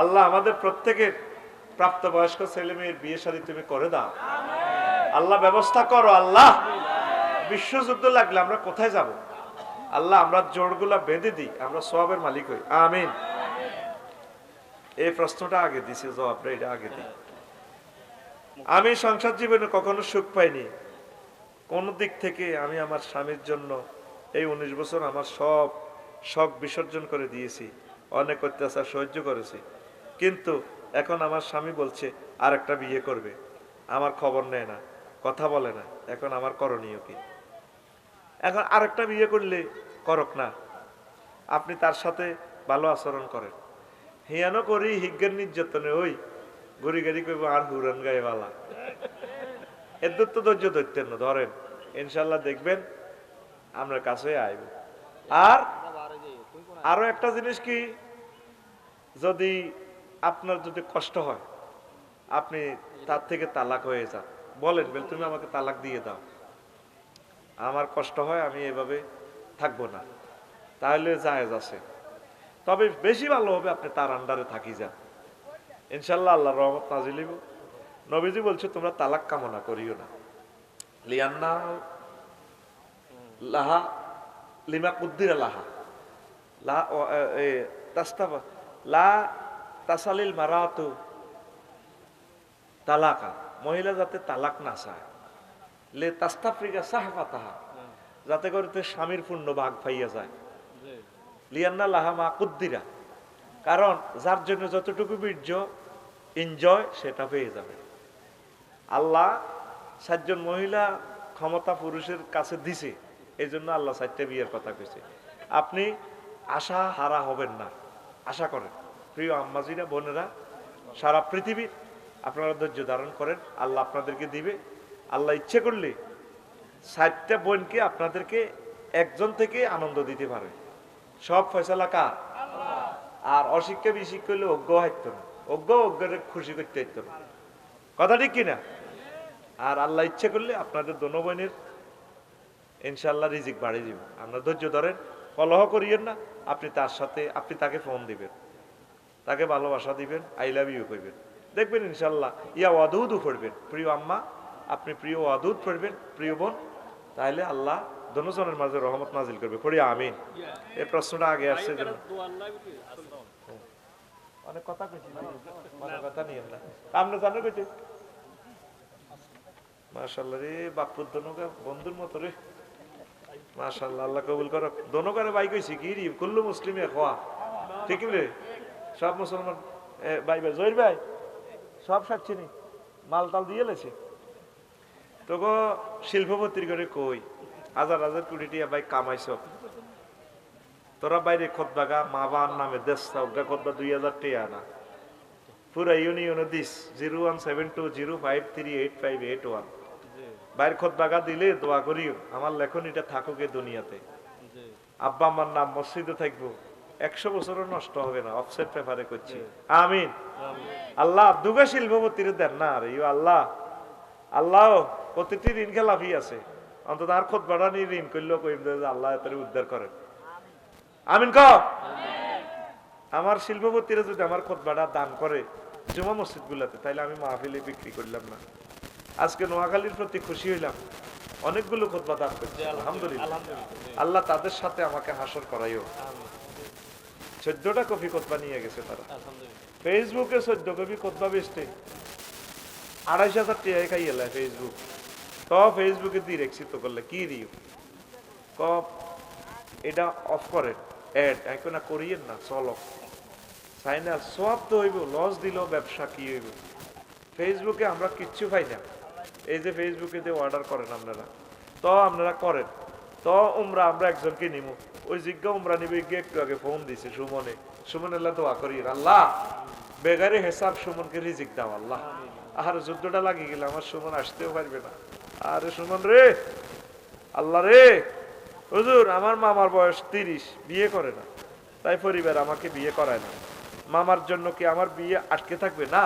আল্লাহ আমাদের প্রত্যেকের প্রাপ্তবয়স্ক ছেলে মেয়ের বিয়ে শাদী তুমি করে দাও। আল্লাহ ব্যবস্থা করো আল্লাহ। বিশ্বযুদ্ধ লাগলে আমরা কোথায় যাব? আল্লাহ আমরা জোরগুলা বেঁধে দিই আমরা সবের মালিক হই। আমিন। এই প্রশ্নটা আগে দিছি জবাবটা এটা আগে দিই। আমি সংসার জীবনে কখনো সুখ পাইনি। কোন দিক থেকে আমি আমার স্বামীর জন্য এই উনিশ বছর আমার সব শখ বিসর্জন করে দিয়েছি। অনেক অত্যাচার সহ্য করেছি। কিন্তু এখন আমার স্বামী বলছে আর একটা বিয়ে করবে। আমার খবর নেয় না, কথা বলে না। এখন আমার করণীয় কি? এখন আরেকটা বিয়ে করলে করক না। আপনি তার সাথে ভালো আচরণ করেন। হিয়ানো করি হিজ্ঞের নির্যাতনে ওই গড়ি গাড়ি করব আর হুরান গায়ে বালা এদের তো ধৈর্য ধরতেন না, ধরেন। ইনশাল্লাহ দেখবেন আমরা কাছে আইব। আর আরও একটা জিনিস কি? যদি আপনার যদি কষ্ট হয়, আপনি তার থেকে তালাক হয়ে যান। বলেন, বলে, তুমি আমাকে তালাক দিয়ে দাও। আমার কষ্ট হয়, আমি এভাবে থাকব না। তাহলে জায়েজ আছে। তবে বেশি ভালো হবে আপনি তার আন্ডারে থাকি যান। ইনশাল্লাহ আল্লাহ রহমত নাজিলিব নবীজি বলছে, তোমরা তালাক কামনা করিও না। লিয়ান্না লাহা লিমা কুদ্দিরা লাহা। লা তাসালিল মারাতু তালাকা। মহিলা যাতে তালাক না চায়। লে তাস্তাফ্রিকা সাহাফা তাহা যাতে করে স্বামীর পূর্ণ ভাগ পাইয়া যায়। লিয়ান্না লাহা মা কুদ্দিরা। কারণ যার জন্য যতটুকু বীর্য এনজয় সেটা পেয়ে যাবে। আল্লাহ সাতজন মহিলা ক্ষমতা পুরুষের কাছে দিছে। এই জন্য আল্লাহ সাতটা বিয়ের কথা কইছে। আপনি আশা হারা হবেন না। আশা করেন। প্রিয় আম্মাজিরা বোনেরা সারা পৃথিবীর আপনারা ধৈর্য ধারণ করেন। আল্লাহ আপনাদেরকে দিবে। আল্লাহ ইচ্ছে করলে ষাটটা বোনকে আপনাদেরকে একজন থেকে আনন্দ দিতে পারে। সব ফয়সালা কার? আর অশিক্ষা বিশিক্ষা হলে অজ্ঞ হাইত না। অজ্ঞ অজ্ঞের খুশি করতে হাইত না। কথা ঠিক কিনা? আর আল্লাহ ইচ্ছে করলে আপনাদের দোনো বোনের ইনশাল্লাহ রিজিক বাড়িয়ে দিবেন আপনার ধৈর্য ধরেন কলহ করিয়েন না। আপনি তার সাথে আপনি তাকে ফোন দিবেন। তাকে ভালোবাসা দিবেন আই লাভ ইউ করবেন দেখবেন ইনশাল্লাহ, ইয়া ওয়াদুদু পড়বেন। প্রিয় আম্মা, আপনি প্রিয় ওয়াদুদ পড়বেন, প্রিয় বোন তাহলে আল্লাহ দনোজনের মাঝে রহমত নাজিল করবে। পড়ি আমিন। এই প্রশ্নটা আগে আসছে অনেক কথা কথা নিয়ে আপনি রে বাপুর দনকা বন্ধুর মতো রে। মাশাআল্লাহ, আল্লাহ কবুল করো দনো করে ভাই কইছি কি রি, কুল্লু মুসলিমে খোয়া। ঠিক রে? সব মুসলমান ভাই ভাই জহির ভাই সব সাচ্ছিনি মাল টাল দিয়ে লেছে। তোকে শিল্পপতির করে কই? হাজার হাজার কোটি টিয়া ভাই কামাইছ। তোরা বাইরে খোদ বাগা মা বাবার নামে দেশ অজ্ঞা খোদবা দুই হাজার টিয়া না। পুরা ইউনিয়নে this zero one seven two zero five three eight five eight one. বাইর খোদ বাগা দিলে দোয়া করিও আমার লেখনীটা থাকুক এ দুনিয়াতে। আব্বা আমার নাম মসজিদে থাকব। একশো বছরও নষ্ট হবে না অফসেট পেপারে করছি। আমিন। আল্লাহ দুগা শিল্পপতির দেন না রে ইউ আল্লাহ। আল্লাহ প্রতিটি ঋণ খেলাফি আছে। অন্তত আর খোদ বাড়া নিয়ে ঋণ করলেও কইম আল্লাহ এত উদ্ধার করেন। আমিন। ক আমার শিল্পপতিরা যদি আমার খোদ বাড়া দান করে জমা মসজিদ গুলাতে তাইলে আমি মাহফিলে বিক্রি করলাম না। আজকে নোয়াখালীর প্রতি খুশি হইলাম। অনেকগুলো খোদবা দান করছে আলহামদুলিল্লাহ। আল্লাহ তাদের সাথে আমাকে হাসর করাইও। চোদ্দটা কপি খোদবা নিয়ে গেছে তারা। ফেসবুকে চোদ্দ কপি খোদবা বেচতে? আড়াইশ হাজার টিয়াই খাই এলা ফেসবুক তো ফেসবুকে দিয়ে রেখছি তো করলে কি দিও? ক এটা অফ করেন অ্যাড এখন না করিয়েন না চলো। চাই না সব তো হইব লস দিল ব্যবসা কি হইব? ফেসবুকে আমরা কিচ্ছু পাই না। এই যে ফেসবুকে যে অর্ডার করেন আপনারা তো আপনারা করেন। তো উমরা আমরা একজনকে নিব ওই জিজ্ঞা উমরা নিবে গিয়ে একটু আগে ফোন দিছে সুমনে। সুমন আল্লাহ দোয়া করি, আল্লাহ, বেগারে হেসাব সুমনকে রিজিক দাও, আল্লাহ। আর যুদ্ধটা লাগিয়ে গেলে আমার সুমন আসতেও পারবে না। আরে সুমন রে, আল্লাহ রে। হুজুর, আমার মামার বয়স তিরিশ, বিয়ে করে না। তাই পরিবার আমাকে বিয়ে করায় না। মামার জন্য কি আমার বিয়ে আটকে থাকবে না?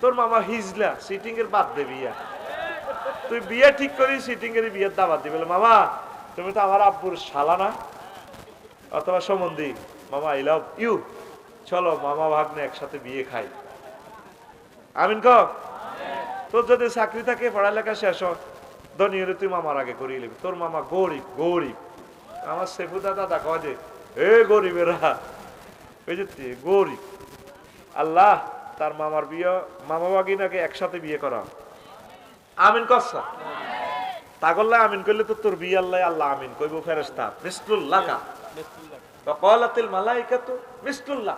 তোর মামা হিজলা সিটিং এর বাদ দে বিয়া। তুই বিয়ে ঠিক করি সিটিং এর বিয়ের দাবাত দিবে। মামা, তুমি তো আমার আব্বুর শালা না? অথবা সম্বন্ধী মামা আই লাভ ইউ চলো, মামা ভাগ্নে একসাথে বিয়ে খাই। আমিন ক? তোর যদি চাকরি থাকে, পড়ালেখা শেষ ধনী হলে তুই মামার আগে করিয়ে নিবি। তোর মামা গরিব গরিব। আমার সেফু দাদা দেখা যে, এ গরিবেরা তুই গরিব। আল্লাহ, তার মামার বিয়ে, মামা বাগিনাকে একসাথে বিয়ে করা। আমিন কসা তা করলে আমিন করলে তো তোর বিয়ে আল্লাহ আল্লাহ আমিন কইব ফেরেস্তা মিসলুল্লাহ কা। কলাতিল মালাইকাতু মিসলুল্লাহ।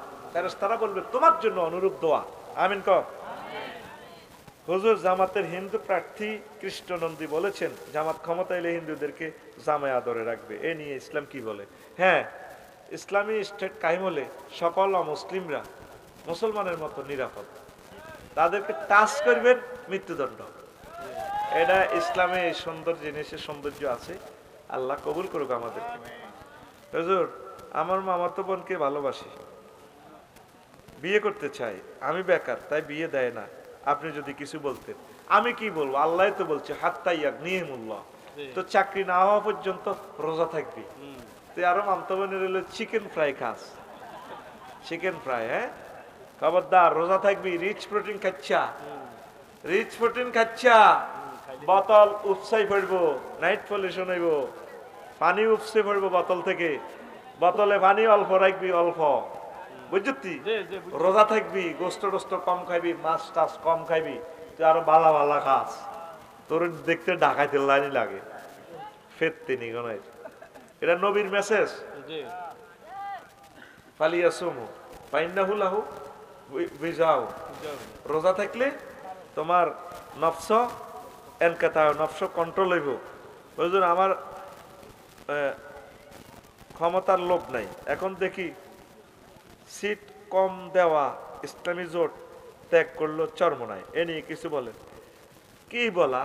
বলবে, তোমার জন্য অনুরূপ দোয়া। আমিন ক হুজুর জামাতের হিন্দু প্রার্থী কৃষ্ণনন্দী বলেছেন, জামাত ক্ষমতা এলে হিন্দুদেরকে জামায় আদরে রাখবে। এ নিয়ে ইসলাম কি বলে? হ্যাঁ ইসলামী স্টেট কায়েম হলে সকল অমুসলিমরা মুসলমানের মতো নিরাপদ। তাদেরকে টাচ করবেন মৃত্যুদণ্ড। এটা ইসলামে সুন্দর জিনিসের সৌন্দর্য আছে। আল্লাহ কবুল করুক আমাদেরকে হুজুর আমার মামাতো বোনকে ভালোবাসি। বিয়ে করতে চাই আমি বেকার তাই বিয়ে দেয় না। আপনি যদি কিছু বলতেন। আমি কি বলব? আল্লাহ তো বলছে হাত্তাইয়াক নিয়মুল্লাহ তো চাকরি না হওয়া পর্যন্ত রোজা থাকবি। তুই আরও মামতো বোনের হলো চিকেন ফ্রাই খাস। চিকেন ফ্রাই হ্যাঁ? খবরদার রোজা থাকবি রিচ প্রোটিন খাচ্ছা। রিচ প্রোটিন খাচ্ছা। বোতল উপসাই পড়ব নাইট পলিউশন হইব। পানি উপসে পড়ব বোতল থেকে। বোতলে পানি অল্প রাখবি অল্প। বুঝছি। রোজা থাকবি গোস্ত টোস্ত কম খাইবি মাছ টাছ কম খাইবি তুই আরও বালা বালা খাস। তোর দেখতে ডাকাইতে লাইনি লাগে। ফেরতে নি গনাই এটা নবীর মেসেজ পালিয়া সুমু পাইন্নাহু লাহু বিজাও রোজা থাকলে তোমার নফস এনকাতা নফস কন্ট্রোল হইব। বুঝুন আমার ক্ষমতার লোভ নাই। এখন দেখি, সিট কম দেওয়া ইসলামী জোট ত্যাগ করল চরমনায়। এ নিয়ে কিছু বলেন। কি বলা?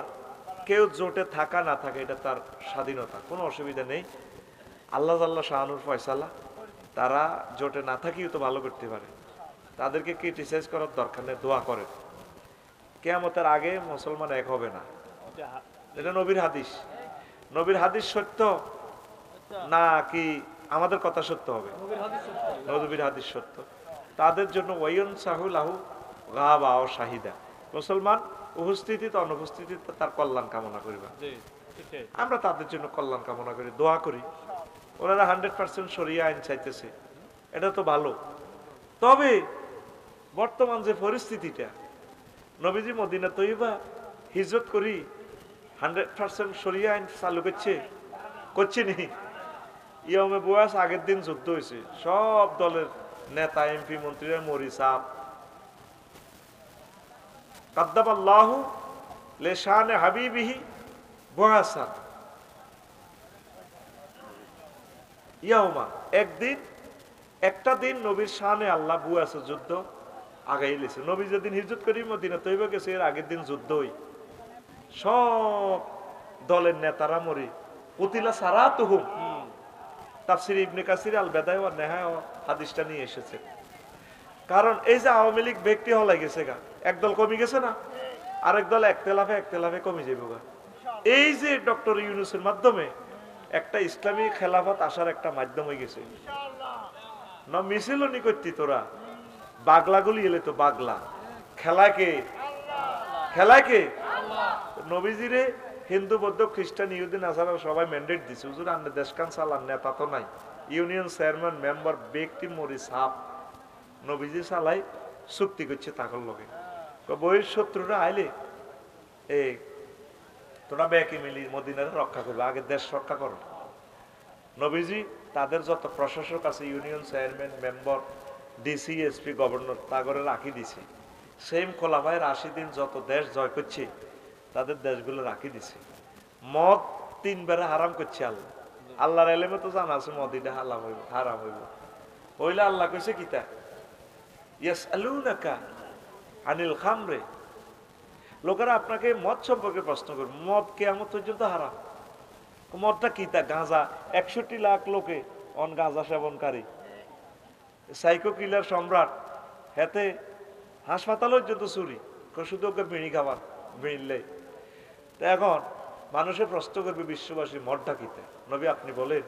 কেউ জোটে থাকা না থাকে, এটা তার স্বাধীনতা, কোনো অসুবিধা নেই। আল্লাহ আল্লাহ শাহানুর ফয়সালা, তারা জোটে না থাকিও তো ভালো করতে পারে। তাদেরকে ক্রিটিসাইজ করার দরকার নেই, দোয়া করে কেয়ামতের আগে মুসলমান এক হবে না। এটা নবীর হাদিস। নবীর হাদিস সত্য? না কি আমাদের কথা সত্য হবে? নবীর হাদিস সত্য তাদের জন্য ওয়ন সাহুল আহু গাবা ও শাহিদা। মুসলমান উপস্থিতিতে অনুপস্থিতিতে তার কল্যাণ কামনা করিবা। আমরা তাদের জন্য কল্যাণ কামনা করি দোয়া করি। ওনারা হান্ড্রেড পার্সেন্ট সরিয়ে আইন চাইতেছে। এটা তো ভালো। তবে বর্তমান যে পরিস্থিতিটা নবীজি মদিনা তৈবা হিজরত করি হান্ড্রেড পার্সেন্ট সরিয়ে আইন চালু করছে। করছে নি। ইয়মে বয়াস আগের দিন যুদ্ধ হয়েছে সব দলের নেতা, এমপি, মন্ত্রীরা মরি সাপ। কাদ্দাবাল্লাহু লেশানে হাবিবিহি বয়াসান ইয়াউমা একদিন, একটা দিন নবীর শানে আল্লাহ বুয়াছে যুদ্ধ আগাই লেছে নবী যেদিন হিজরত করি মদিনা তৈবা গেছে, এর আগের দিন যুদ্ধ হই। সব দলের নেতারা মরি। পুতিলা সারা তুহুম। তাফসির ইবনে কাসির আল বেদায় নেহায় হাদিসটা নিয়ে এসেছে। কারণ এই যে আওয়ামী লীগ ব্যক্তি হলাই গেছে গা একদল কমে গেছে না? আরেক দল একতেলাফে একতেলাফে কমে যাবে গা। এই যে ডক্টর ইউনুসের মাধ্যমে একটা ইসলামী খেলাফত আসার একটা মাধ্যম হয়ে গেছে। না মিছিল নি করতি তোরা? বাগলাগুলি এলে তো বাগলা। খেলায় কে? খেলায় কে? নবীজিরে হিন্দু, বৌদ্ধ, খ্রিস্টান ইহুদিন আসারা সবাই ম্যান্ডেট দিছে। হুজুর, আন্নে দেশকান চালান নেতা তো নাই। ইউনিয়ন চেয়ারম্যান মেম্বার ব্যক্তি, মরি, সাপ। নবীজি সালাই চুক্তি করছে তাকর লগে। বইয়ের শত্রুরা আইলে এ তোরা ব্যাকি মিলি মদিনারে রক্ষা করবে, আগে দেশ রক্ষা করো। নবীজি তাদের যত প্রশাসক আছে union chairman member DC SP governor তাগরে রাখি দিছে। সেম খোলাফায়ের আশি দিন যত দেশ জয় করছে তাদের দেশগুলো রাখি দিছে। মদ তিনবারে হারাম করছে আল্লাহ। আল্লাহর এলেমে তো জানা আছে মদ এটা হালাম হইব, হারাম হইব। হইলে আল্লাহ কইছে কিতা ইয়াস আলুনাকা আনিল খামরে। লোকেরা আপনাকে মদ সম্পর্কে প্রশ্ন করবে, মদ কেমন পর্যন্ত হারাম। মদটা কি তা? গাঁজা। একষট্টি লাখ লোকে অন গাঁজা সেবনকারী। সাইকো কিলার সম্রাট, হেতে হাসপাতাল পর্যন্ত চুরি শুধু ওকে বিড়ি খাবার বিড়িলে। তা এখন মানুষের প্রশ্ন করবে বিশ্ববাসী মদটা কিতে? নবী আপনি বলেন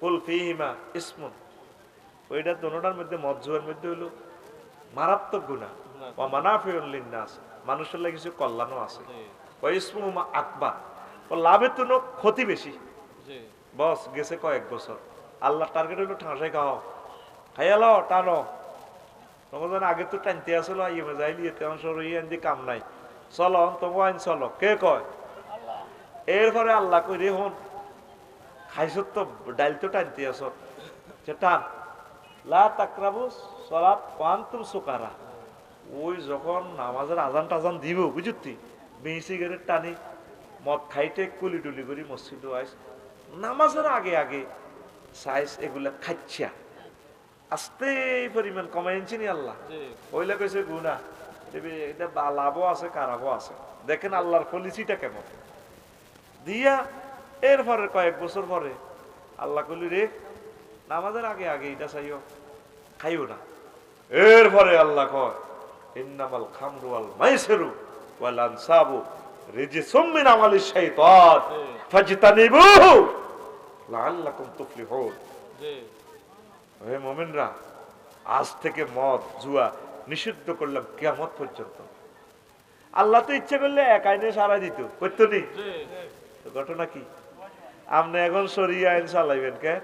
কুল ফিহিমা ইসমুন। ওইটা দোনোটার মধ্যে মদ জুয়ার মধ্যে হলো মারাত্মক গুণা বা মানাফিউল লিন্নাস। মানুষের লাগে কিছু কল্যাণও আছে। ওয়াইসমু মা আকবার। ও লাভের তো ক্ষতি বেশি। বস গেছে কয়েক বছর। আল্লাহ টার্গেট হইল ঠাঁসাই খাও খাইয়ালো টানো। তখন আগে তো টানতে আসলো ইয়ে যাইলি এতে অংশ ইয়ে কাম নাই। চলো তোমার আইন চলো। কে কয়? এরপরে আল্লাহ কই রে হন খাইছ তো ডাইল তো টানতে আস যে টান লা তাকরাবু সলাত পান্তুম সুকারা। ওই যখন নামাজের আজান টাজান দিব বুঝতি? বিড়ি সিগারেট টানি মদ খাইতে কুলি টুলি করি মসজিদ আইস নামাজের আগে আগে সাইজ এগুলা খাচ্ছা আস্তে পরিমাণ কমাইছি নি আল্লাহ। ওইলা কইছে গুনা দেবে এটা লাভও আছে খারাপও আছে। দেখেন আল্লাহর পলিসিটা কেমন? দিয়া এরপরে কয়েক বছর পরে আল্লাহ কলি রে নামাজের আগে আগে এটা চাইও খাইও না। এরপরে আল্লাহ কয় ইন্নামাল খামরু ওয়াল মাইসিরু ওয়াল আনসাবু রিজিসুম মিন আমালিশ শাইতান ফাজতানিবুহু লাআল্লাকুম তুফলিহুন। হে মুমিনরা আজ থেকে মদ জুয়া নিষিদ্ধ করলাম কিয়ামত পর্যন্ত। আল্লাহ তো ইচ্ছে করলে এক আইনে সারা দিত করতো নি? তো ঘটনা কি? আপনি এখন সরিয়ে আইন চালাইবেন কে?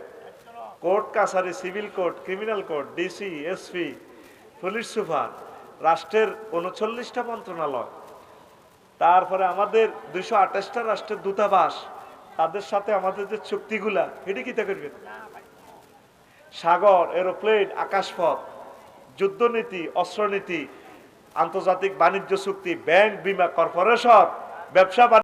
কোর্ট কাছারি civil court criminal court DC SP police super রাষ্ট্রের উনচল্লিশটা মন্ত্রণালয়। তারপরে আমাদের দুইশো আঠাশটা রাষ্ট্রের দূতাবাস তাদের সাথে আমাদের যে চুক্তিগুলা এটি কিতা করবেন? সাগর এরোপ্লেন আকাশপথ যুদ্ধনীতি অস্ত্রনীতি আন্তর্জাতিক বাণিজ্য চুক্তি ব্যাংক বিমা কর্পোরেশন ব্যবসা বাণিজ্য